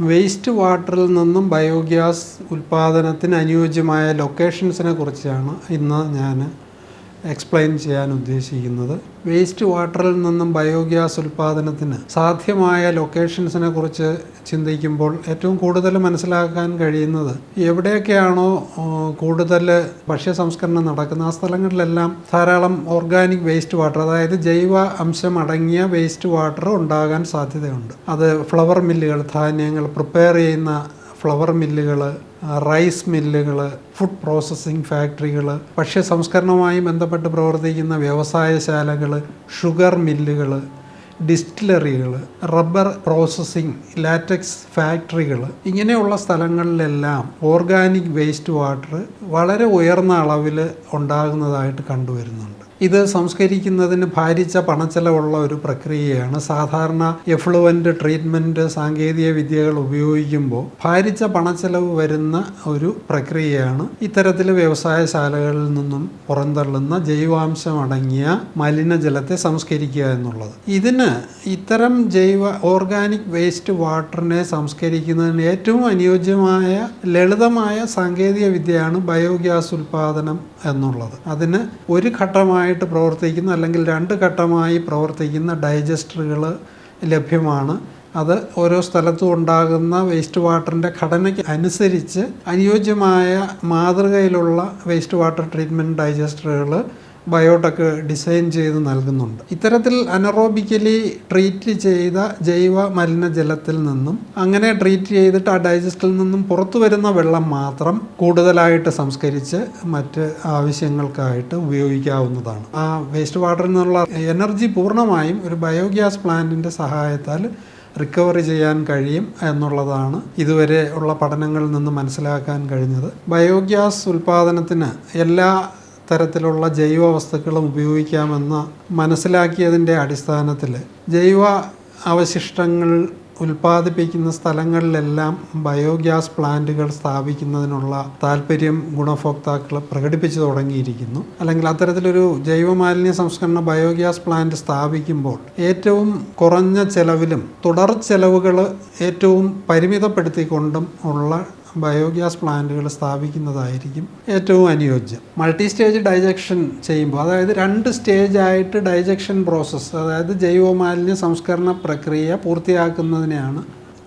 Waste വാട്ടറിൽ നിന്നും biogas ഉൽപ്പാദനത്തിന് അനുയോജ്യമായ ലൊക്കേഷൻസിനെ കുറിച്ചാണ് ഇന്ന് ഞാൻ എക്സ്പ്ലെയിൻ ചെയ്യാൻ ഉദ്ദേശിക്കുന്നത്. വേസ്റ്റ് വാട്ടറിൽ നിന്നും ബയോഗ്യാസ് ഉൽപ്പാദനത്തിന് സാധ്യമായ ലൊക്കേഷൻസിനെ കുറിച്ച് ചിന്തിക്കുമ്പോൾ ഏറ്റവും കൂടുതൽ മനസ്സിലാക്കാൻ കഴിയുന്നത് എവിടെയൊക്കെയാണോ കൂടുതൽ ഭക്ഷ്യ സംസ്കരണം നടക്കുന്ന ആ സ്ഥലങ്ങളിലെല്ലാം ധാരാളം ഓർഗാനിക് വേസ്റ്റ് വാട്ടർ അതായത് ജൈവ അംശം അടങ്ങിയ വേസ്റ്റ് വാട്ടർ ഉണ്ടാകാൻ സാധ്യതയുണ്ട്. അത് ഫ്ലവർ മില്ലുകൾ ധാന്യങ്ങൾ പ്രിപ്പയർ ചെയ്യുന്ന ഫ്ലവർ മില്ലുകൾ റൈസ് മില്ലുകൾ ഫുഡ് പ്രോസസ്സിംഗ് ഫാക്ടറികൾ ഭക്ഷ്യ സംസ്കരണവുമായി ബന്ധപ്പെട്ട് പ്രവർത്തിക്കുന്ന വ്യവസായശാലകൾ ഷുഗർ മില്ലുകൾ ഡിസ്റ്റിലറികൾ റബ്ബർ പ്രോസസ്സിംഗ് ലാറ്റക്സ് ഫാക്ടറികൾ ഇങ്ങനെയുള്ള സ്ഥലങ്ങളിലെല്ലാം ഓർഗാനിക് വേസ്റ്റ് വാട്ടർ വളരെ ഉയർന്ന അളവിൽ ഉണ്ടാകുന്നതായിട്ട് കണ്ടുവരുന്നുണ്ട്. ഇത് സംസ്കരിക്കുന്നതിന് ഭാരിച്ച പണച്ചെലവുള്ള ഒരു പ്രക്രിയയാണ്. സാധാരണ എഫ്ലുവന്റ് ട്രീറ്റ്മെന്റ് സാങ്കേതിക വിദ്യകൾ ഉപയോഗിക്കുമ്പോൾ ഭാരിച്ച പണച്ചെലവ് വരുന്ന ഒരു പ്രക്രിയയാണ്. ഇത്തരത്തിൽ വ്യവസായശാലകളിൽ നിന്നും പുറന്തള്ളുന്ന ജൈവാംശം അടങ്ങിയ മലിനജലത്തെ സംസ്കരിക്കുക എന്നുള്ളത്. ഇതിന് ഇത്തരം ജൈവ ഓർഗാനിക് വേസ്റ്റ് വാട്ടറിനെ സംസ്കരിക്കുന്നതിന് ഏറ്റവും അനുയോജ്യമായ ലളിതമായ സാങ്കേതിക വിദ്യയാണ് ബയോഗ്യാസ് ഉൽപ്പാദനം എന്നുള്ളത്. അതിന് ഒരു ഘട്ടമായിട്ട് പ്രവർത്തിക്കുന്ന അല്ലെങ്കിൽ രണ്ട് ഘട്ടമായി പ്രവർത്തിക്കുന്ന ഡൈജസ്റ്ററുകൾ ലഭ്യമാണ്. അത് ഓരോ സ്ഥലത്തും ഉണ്ടാകുന്ന വേസ്റ്റ് വാട്ടറിന്റെ ഘടനയ്ക്ക് അനുസരിച്ച് അനുയോജ്യമായ മാതൃകയിലുള്ള വേസ്റ്റ് വാട്ടർ ട്രീറ്റ്മെന്റ് ഡൈജസ്റ്ററുകൾ ബയോടെക് ഡിസൈൻ ചെയ്ത് നൽകുന്നുണ്ട്. ഇത്തരത്തിൽ അനറോബിക്കലി ട്രീറ്റ് ചെയ്ത ജൈവ മലിനജലത്തിൽ നിന്നും അങ്ങനെ ട്രീറ്റ് ചെയ്തിട്ട് ആ ഡൈജസ്റ്റിൽ നിന്നും പുറത്തു വരുന്ന വെള്ളം മാത്രം കൂടുതലായിട്ട് സംസ്കരിച്ച് മറ്റ് ആവശ്യങ്ങൾക്കായിട്ട് ഉപയോഗിക്കാവുന്നതാണ്. ആ വേസ്റ്റ് വാട്ടറിൽ നിന്നുള്ള എനർജി പൂർണമായും ഒരു ബയോഗ്യാസ് പ്ലാന്റിന്റെ സഹായത്താൽ റിക്കവറി ചെയ്യാൻ കഴിയും എന്നുള്ളതാണ് ഇതുവരെ ഉള്ള പഠനങ്ങളിൽ നിന്ന് മനസ്സിലാക്കാൻ കഴിഞ്ഞത്. ബയോഗ്യാസ് ഉൽപ്പാദനത്തിന് എല്ലാ തരത്തിലുള്ള ജൈവ വസ്തുക്കളും ഉപയോഗിക്കാമെന്ന് മനസ്സിലാക്കിയതിന്റെ അടിസ്ഥാനത്തിൽ ജൈവ അവശിഷ്ടങ്ങൾ ഉൽപ്പാദിപ്പിക്കുന്ന സ്ഥലങ്ങളിലെല്ലാം ബയോഗ്യാസ് പ്ലാന്റുകൾ സ്ഥാപിക്കുന്നതിനുള്ള താല്പര്യം ഗുണഭോക്താക്കൾ പ്രകടിപ്പിച്ചു തുടങ്ങിയിരിക്കുന്നു. അല്ലെങ്കിൽ അത്തരത്തിലൊരു ജൈവമാലിന്യ സംസ്കരണ ബയോഗ്യാസ് പ്ലാന്റ് സ്ഥാപിക്കുമ്പോൾ ഏറ്റവും കുറഞ്ഞ ചെലവിലും തുടർ ചെലവുകൾ ഏറ്റവും പരിമിതപ്പെടുത്തിക്കൊണ്ടും ഉള്ള ബയോഗ്യാസ് പ്ലാന്റുകൾ സ്ഥാപിക്കുന്നതായിരിക്കും ഏറ്റവും അനുയോജ്യം. മൾട്ടി സ്റ്റേജ് ഡൈജക്ഷൻ ചെയ്യുമ്പോൾ അതായത് രണ്ട് സ്റ്റേജ് ആയിട്ട് ഡൈജക്ഷൻ പ്രോസസ്സ് അതായത് ജൈവമാലിന്യ സംസ്കരണ പ്രക്രിയ പൂർത്തിയാക്കുന്നതിനെയാണ്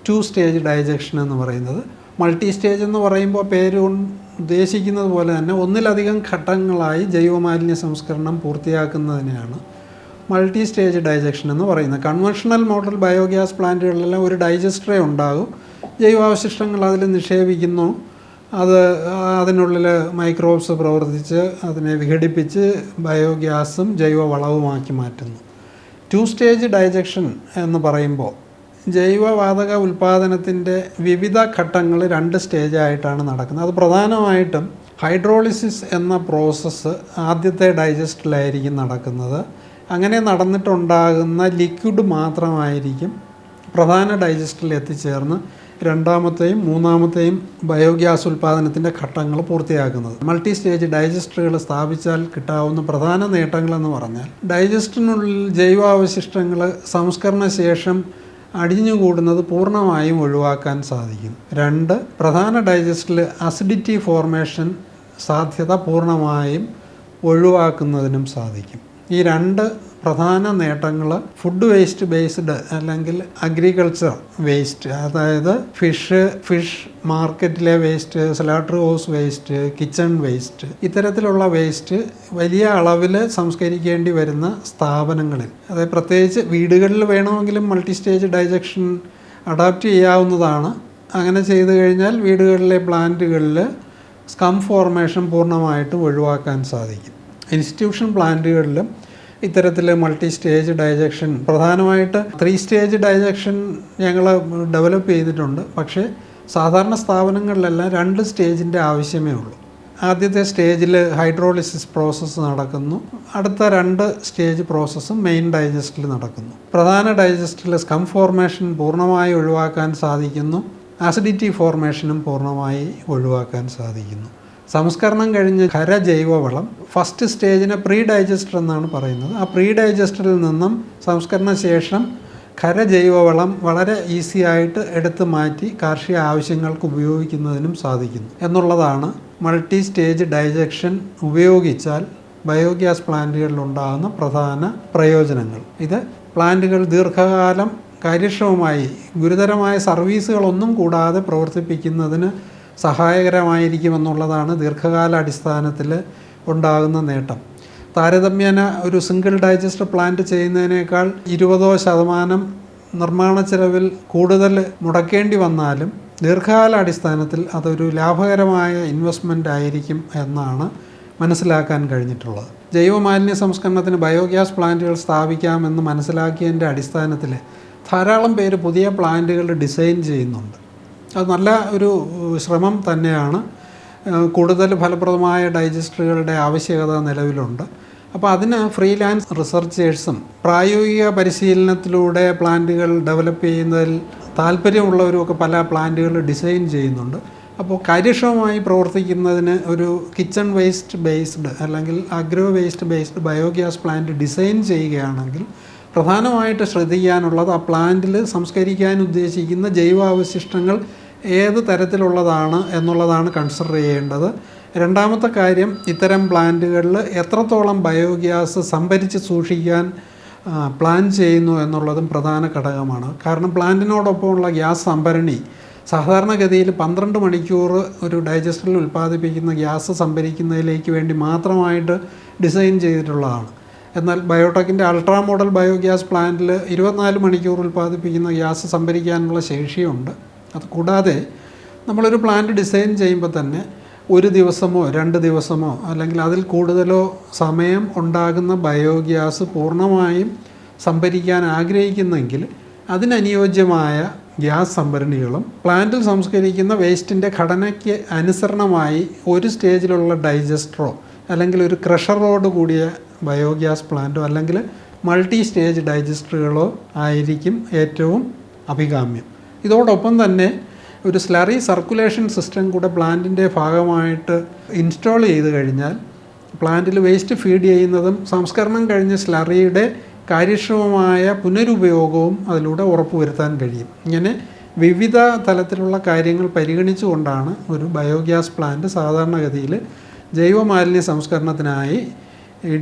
ടു സ്റ്റേജ് ഡൈജക്ഷൻ എന്ന് പറയുന്നത്. മൾട്ടി സ്റ്റേജ് എന്ന് പറയുമ്പോൾ പേര് ഉദ്ദേശിക്കുന്നത് പോലെ തന്നെ ഒന്നിലധികം ഘട്ടങ്ങളായി ജൈവമാലിന്യ സംസ്കരണം പൂർത്തിയാക്കുന്നതിനെയാണ് മൾട്ടി സ്റ്റേജ് ഡൈജക്ഷൻ എന്ന് പറയുന്നത്. കൺവെൻഷണൽ മോഡൽ ബയോഗ്യാസ് പ്ലാന്റുകളിലെല്ലാം ഒരു ഡൈജസ്റ്ററേ ഉണ്ടാകും. ജൈവാവശിഷ്ടങ്ങൾ അതിൽ നിക്ഷേപിക്കുന്നു. അത് അതിനുള്ളിൽ മൈക്രോബ്സ് പ്രവർത്തിച്ച് അതിനെ വിഘടിപ്പിച്ച് ബയോഗ്യാസും ജൈവവളവുമാക്കി മാറ്റുന്നു. ടു സ്റ്റേജ് ഡൈജക്ഷൻ എന്ന് പറയുമ്പോൾ ജൈവവാതക ഉൽപ്പാദനത്തിന്റെ വിവിധ ഘട്ടങ്ങൾ രണ്ട് സ്റ്റേജായിട്ടാണ് നടക്കുന്നത്. അത് പ്രധാനമായിട്ടും ഹൈഡ്രോളിസിസ് എന്ന പ്രോസസ്സ് ആദ്യത്തെ ഡൈജസ്റ്റിലായിരിക്കും നടക്കുന്നത്. അങ്ങനെ നടന്നിട്ടുണ്ടാകുന്ന ലിക്വിഡ് മാത്രമായിരിക്കും പ്രധാന ഡൈജസ്റ്റിൽ എത്തിച്ചേർന്ന് രണ്ടാമത്തെയും മൂന്നാമത്തെയും ബയോഗ്യാസ് ഉൽപ്പാദനത്തിന്റെ ഘട്ടങ്ങൾ പൂർത്തിയാക്കുന്നത്. മൾട്ടി സ്റ്റേജ് ഡൈജസ്റ്ററുകൾ സ്ഥാപിച്ചാൽ കിട്ടാവുന്ന പ്രധാന നേട്ടങ്ങളെന്ന് പറഞ്ഞാൽ ഡൈജസ്റ്ററിനുള്ളിൽ ജൈവാവശിഷ്ടങ്ങൾ സംസ്കരണ ശേഷം അടിഞ്ഞുകൂടുന്നത് പൂർണമായും ഒഴിവാക്കാൻ സാധിക്കും. രണ്ട് പ്രധാന ഡൈജസ്റ്റിൽ അസിഡിറ്റി ഫോർമേഷൻ സാധ്യത പൂർണമായും ഒഴിവാക്കുന്നതിനും സാധിക്കും. ഈ രണ്ട് പ്രധാന നേട്ടങ്ങൾ ഫുഡ് വേസ്റ്റ് ബേസ്ഡ് അല്ലെങ്കിൽ അഗ്രികൾച്ചർ വേസ്റ്റ് അതായത് ഫിഷ് ഫിഷ് മാർക്കറ്റിലെ waste slaughter house waste kitchen waste ഇത്തരത്തിലുള്ള വേസ്റ്റ് വലിയ അളവിൽ സംസ്കരിക്കേണ്ടി വരുന്ന സ്ഥാപനങ്ങളിൽ. അതായത് പ്രത്യേകിച്ച് വീടുകളിൽ വേണമെങ്കിലും മൾട്ടി സ്റ്റേജ് ഡൈജക്ഷൻ അഡാപ്റ്റ് ചെയ്യാവുന്നതാണ്. അങ്ങനെ ചെയ്തു കഴിഞ്ഞാൽ വീടുകളിലെ പ്ലാന്റുകളിൽ സ്കം ഫോർമേഷൻ പൂർണമായിട്ടും ഒഴിവാക്കാൻ സാധിക്കും. ഇൻസ്റ്റിറ്റ്യൂഷൻ പ്ലാന്റുകളിലും ഇത്തരത്തിൽ മൾട്ടി സ്റ്റേജ് ഡൈജക്ഷൻ പ്രധാനമായിട്ട് ത്രീ സ്റ്റേജ് ഡൈജക്ഷൻ ഞങ്ങൾ ഡെവലപ്പ് ചെയ്തിട്ടുണ്ട്. പക്ഷേ സാധാരണ സ്ഥാപനങ്ങളിലെല്ലാം രണ്ട് സ്റ്റേജിന്റെ ആവശ്യമേ ഉള്ളൂ. ആദ്യത്തെ സ്റ്റേജിൽ ഹൈഡ്രോളിസിസ് പ്രോസസ്സ് നടക്കുന്നു. അടുത്ത രണ്ട് സ്റ്റേജ് പ്രോസസ്സും മെയിൻ ഡൈജസ്റ്റിൽ നടക്കുന്നു. പ്രധാന ഡൈജസ്റ്റിൽ സ്കം ഫോർമേഷൻ പൂർണമായി ഒഴിവാക്കാൻ സാധിക്കുന്നു. ആസിഡിറ്റി ഫോർമേഷനും പൂർണമായി ഒഴിവാക്കാൻ സാധിക്കുന്നു. സംസ്കരണം കഴിഞ്ഞ് ഖര ജൈവവളം ഫസ്റ്റ് സ്റ്റേജിനെ പ്രീ ഡൈജസ്റ്റർ എന്നാണ് പറയുന്നത്. ആ പ്രീ ഡൈജസ്റ്ററിൽ നിന്നും സംസ്കരണ ശേഷം ഖരജൈവവളം വളരെ ഈസി ആയിട്ട് എടുത്തു മാറ്റി കാർഷിക ആവശ്യങ്ങൾക്ക് ഉപയോഗിക്കുന്നതിനും സാധിക്കുന്നു. എന്നുള്ളതാണ് മൾട്ടി സ്റ്റേജ് ഡൈജക്ഷൻ ഉപയോഗിച്ചാൽ ബയോഗ്യാസ് പ്ലാന്റുകളിൽ ഉണ്ടാകുന്ന പ്രധാന പ്രയോജനങ്ങൾ. ഇത് പ്ലാന്റുകൾ ദീർഘകാലം കാര്യക്ഷമമായി ഗുരുതരമായ സർവീസുകളൊന്നും കൂടാതെ പ്രവർത്തിപ്പിക്കുന്നതിന് സഹായകരമായിരിക്കുമെന്നുള്ളതാണ് ദീർഘകാല അടിസ്ഥാനത്തിൽ ഉണ്ടാകുന്ന നേട്ടം. താരതമ്യേന ഒരു സിംഗിൾ ഡൈജസ്റ്റർ പ്ലാന്റ് ചെയ്യുന്നതിനേക്കാൾ ഇരുപതോ ശതമാനം നിർമ്മാണ ചെലവിൽ കൂടുതൽ മുടക്കേണ്ടി വന്നാലും ദീർഘകാല അടിസ്ഥാനത്തിൽ അതൊരു ലാഭകരമായ ഇൻവെസ്റ്റ്മെന്റ് ആയിരിക്കും എന്നാണ് മനസ്സിലാക്കാൻ കഴിഞ്ഞിട്ടുള്ളത്. ജൈവമാലിന്യ സംസ്കരണത്തിന് ബയോഗ്യാസ് പ്ലാന്റുകൾ സ്ഥാപിക്കാമെന്ന് മനസ്സിലാക്കിയതിന്റെ അടിസ്ഥാനത്തിൽ ധാരാളം പേര് പുതിയ പ്ലാന്റുകൾ ഡിസൈൻ ചെയ്യുന്നുണ്ട്. അത് നല്ല ഒരു ശ്രമം തന്നെയാണ്. കൂടുതൽ ഫലപ്രദമായ ഡൈജസ്റ്ററുകളുടെ ആവശ്യകത നിലവിലുണ്ട്. അപ്പോൾ അതിന് ഫ്രീലാൻസ് റിസർച്ചേഴ്സും പ്രായോഗിക പരിശീലനത്തിലൂടെ പ്ലാന്റുകൾ ഡെവലപ്പ് ചെയ്യുന്നതിൽ താല്പര്യമുള്ളവരും ഒക്കെ പല പ്ലാന്റുകൾ ഡിസൈൻ ചെയ്യുന്നുണ്ട്. അപ്പോൾ കാര്യക്ഷമമായി പ്രവർത്തിക്കുന്നതിന് ഒരു കിച്ചൺ വേസ്റ്റ് ബേസ്ഡ് അല്ലെങ്കിൽ agro waste based biogas plant design ചെയ്യുകയാണെങ്കിൽ പ്രധാനമായിട്ട് ശ്രദ്ധിക്കാനുള്ളത് ആ പ്ലാന്റിൽ സംസ്കരിക്കാൻ ഉദ്ദേശിക്കുന്ന ജൈവാവശിഷ്ടങ്ങൾ ഏത് തരത്തിലുള്ളതാണ് എന്നുള്ളതാണ് കൺസിഡർ ചെയ്യേണ്ടത്. രണ്ടാമത്തെ കാര്യം ഇത്തരം പ്ലാന്റുകളിൽ എത്രത്തോളം ബയോഗ്യാസ് സംഭരിച്ച് സൂക്ഷിക്കാൻ പ്ലാൻ ചെയ്യുന്നു എന്നുള്ളതും പ്രധാന ഘടകമാണ്. കാരണം പ്ലാന്റിനോടൊപ്പമുള്ള ഗ്യാസ് സംഭരണി സാധാരണഗതിയിൽ പന്ത്രണ്ട് മണിക്കൂർ ഒരു ഡൈജസ്റ്ററിൽ ഉൽപ്പാദിപ്പിക്കുന്ന ഗ്യാസ് സംഭരിക്കുന്നതിലേക്ക് വേണ്ടി മാത്രമായിട്ട് ഡിസൈൻ ചെയ്തിട്ടുള്ളതാണ്. എന്നാൽ ബയോടെക്കിന്റെ അൾട്രാ മോഡൽ ബയോഗ്യാസ് പ്ലാന്റിൽ ഇരുപത്തിനാല് മണിക്കൂർ ഉൽപ്പാദിപ്പിക്കുന്ന ഗ്യാസ് സംഭരിക്കാനുള്ള ശേഷിയുണ്ട്. അത് കൂടാതെ നമ്മളൊരു പ്ലാന്റ് ഡിസൈൻ ചെയ്യുമ്പോൾ തന്നെ ഒരു ദിവസമോ രണ്ട് ദിവസമോ അല്ലെങ്കിൽ അതിൽ കൂടുതലോ സമയം ഉണ്ടാകുന്ന ബയോഗ്യാസ് പൂർണമായും സംഭരിക്കാൻ ആഗ്രഹിക്കുന്നെങ്കിൽ അതിനനുയോജ്യമായ ഗ്യാസ് സംഭരണികളും പ്ലാന്റിൽ സംസ്കരിക്കുന്ന വേസ്റ്റിന്റെ ഘടനയ്ക്ക് അനുസരണമായി ഒരു സ്റ്റേജിലുള്ള ഡൈജസ്റ്ററോ അല്ലെങ്കിൽ ഒരു ക്രഷറോട് കൂടിയ ബയോഗ്യാസ് പ്ലാന്റോ അല്ലെങ്കിൽ മൾട്ടി സ്റ്റേജ് ഡൈജസ്റ്ററുകളോ ആയിരിക്കും ഏറ്റവും അഭികാമ്യം. ഇതോടൊപ്പം തന്നെ ഒരു സ്ലറി സർക്കുലേഷൻ സിസ്റ്റം കൂടെ പ്ലാന്റിന്റെ ഭാഗമായിട്ട് ഇൻസ്റ്റാൾ ചെയ്ത് കഴിഞ്ഞാൽ പ്ലാന്റിൽ വേസ്റ്റ് ഫീഡ് ചെയ്യുന്നതും സംസ്കരണം കഴിഞ്ഞ സ്ലറിയുടെ കാര്യക്ഷമമായ പുനരുപയോഗവും അതിലൂടെ ഉറപ്പുവരുത്താൻ കഴിയും. ഇങ്ങനെ വിവിധ തലത്തിലുള്ള കാര്യങ്ങൾ പരിഗണിച്ചുകൊണ്ടാണ് ഒരു ബയോഗ്യാസ് പ്ലാന്റ് സാധാരണഗതിയിൽ ജൈവമാലിന്യ സംസ്കരണത്തിനായി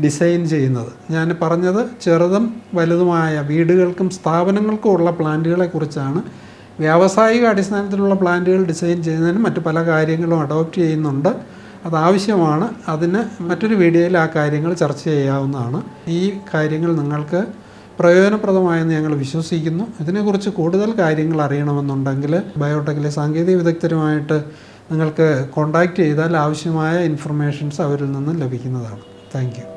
ഡിസൈൻ ചെയ്യുന്നത്. ഞാൻ പറഞ്ഞത് ചെറുതും വലുതുമായ വീടുകൾക്കും സ്ഥാപനങ്ങൾക്കും ഉള്ള പ്ലാന്റുകളെ കുറിച്ചാണ്. വ്യാവസായിക അടിസ്ഥാനത്തിലുള്ള പ്ലാന്റുകൾ ഡിസൈൻ ചെയ്യുന്നതിന് മറ്റു പല കാര്യങ്ങളും അഡോപ്റ്റ് ചെയ്യുന്നുണ്ട്. അതാവശ്യമാണ് അതിന് മറ്റൊരു വീഡിയോയിൽ ആ കാര്യങ്ങൾ ചർച്ച ചെയ്യാവുന്നതാണ്. ഈ കാര്യങ്ങൾ നിങ്ങൾക്ക് പ്രയോജനപ്രദമായെന്ന് ഞങ്ങൾ വിശ്വസിക്കുന്നു. ഇതിനെക്കുറിച്ച് കൂടുതൽ കാര്യങ്ങൾ അറിയണമെന്നുണ്ടെങ്കിൽ ബയോടെക്കിലെ സാങ്കേതിക വിദഗ്ധരുമായിട്ട് നിങ്ങൾക്ക് കോണ്ടാക്റ്റ് ചെയ്താൽ ആവശ്യമായ ഇൻഫർമേഷൻസ് അവരിൽ നിന്ന് ലഭിക്കുന്നതാണ്. താങ്ക്